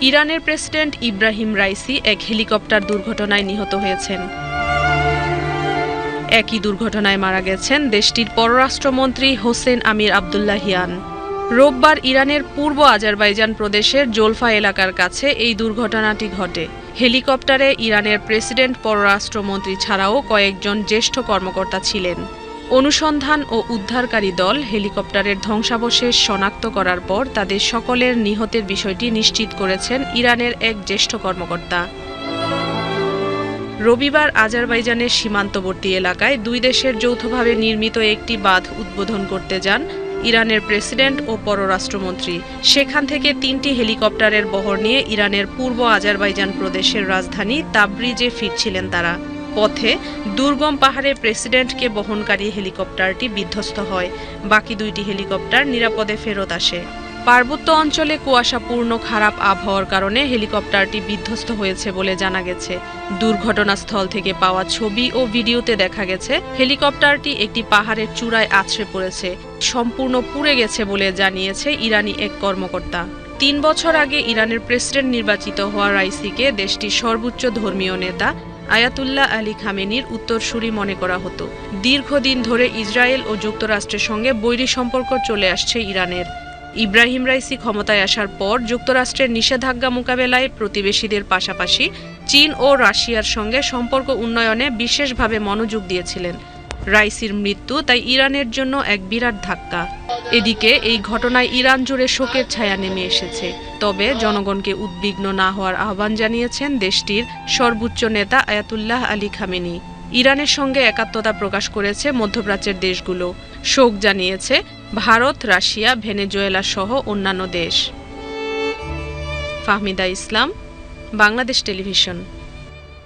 ইরানের president Ebrahim Raisi এক helicopter দুর্ঘটনায় নিহত হয়েছেন। একই দুর্ঘটনায় মারা গেছেন দেশটির পররাষ্ট্রমন্ত্রী হোসেন আমির আবদুল্লাহিয়ান রোববার ইরানের পূর্ব আজারবাইজান প্রদেশের জোলফা এলাকার কাছে এই দুর্ঘটনাটি ঘটে। হেলিকপ্টারে ইরানের প্রেসিডেন্ট পররাষ্ট্রমন্ত্রী ছাড়াও কয়েকজন জ্যেষ্ঠ কর্মকর্তা ছিলেন। অনুসন্ধান ও উদ্ধারকারী দল হেলিকপ্টারের ধ্বংসাবশেষ শনাক্ত করার পর তাদের সকলের নিহতের বিষয়টি নিশ্চিত করেছেন ইরানের এক জ্যেষ্ঠ কর্মকর্তা। রবিবার আজারবাইজানের সীমান্তবর্তী এলাকায় দুই দেশের যৌথভাবে নির্মিত একটি বাঁধ উদ্বোধন করতে যান ইরানের প্রেসিডেন্ট ও পররাষ্ট্রমন্ত্রী। সেখান থেকে তিনটি হেলিকপ্টারের বহর নিয়ে ইরানের পূর্ব আজারবাইজান প্রদেশের রাজধানী তাবরিজে ফিরছিলেন তারা। পথে দুর্গম পাহাড়ে প্রেসিডেন্টকে বহনকারী হেলিকপ্টারটি বিধ্বস্ত হয়। বাকি দুইটি হেলিকপ্টার নিরাপদে ফেরত আসে। পার্বত্য অঞ্চলে কুয়াশাপূর্ণ খারাপ আবহাওয়ার কারণে হেলিকপ্টারটি বিধ্বস্ত হয়েছে বলে জানা গেছে। দুর্ঘটনাস্থল থেকে পাওয়া ছবি ও ভিডিওতে দেখা গেছে, হেলিকপ্টারটি একটি পাহাড়ের চূড়ায় আছড়ে পড়েছে, সম্পূর্ণ পুড়ে গেছে বলে জানিয়েছে ইরানি এক কর্মকর্তা। তিন বছর আগে ইরানের প্রেসিডেন্ট নির্বাচিত হওয়া রাইসিকে দেশটির সর্বোচ্চ ধর্মীয় নেতা আয়াতুল্লাহ আলী খামেনির উত্তরসূরি মনে করা হতো। দীর্ঘদিন ধরে ইসরায়েল ও যুক্তরাষ্ট্রের সঙ্গে বৈরী সম্পর্ক চলে আসছে ইরানের। ইব্রাহিম রাইসি ক্ষমতায় আসার পর যুক্তরাষ্ট্রের নিষেধাজ্ঞা মোকাবেলায় প্রতিবেশীদের পাশাপাশি চীন ও রাশিয়ার সঙ্গে সম্পর্ক উন্নয়নে বিশেষভাবে মনোযোগ দিয়েছিলেন। রাইসির মৃত্যু, তাই ইরানের জন্য এক বিরাট ধাক্কা। এদিকে এই ঘটনায় ইরান জুড়ে শোকের ছায়া নেমে এসেছে। তবে জনগণকে উদ্বিগ্ন না হওয়ার আহ্বান জানিয়েছেন দেশটির সর্বোচ্চ নেতা আয়াতুল্লাহ আলী খামেনি। ইরানের সঙ্গে একাত্মতা প্রকাশ করেছে মধ্যপ্রাচ্যের দেশগুলো। শোক জানিয়েছে ভারত, রাশিয়া, ভেনেজুয়েলা সহ অন্যান্য দেশ। ফাহমিদা ইসলাম, বাংলাদেশ টেলিভিশন।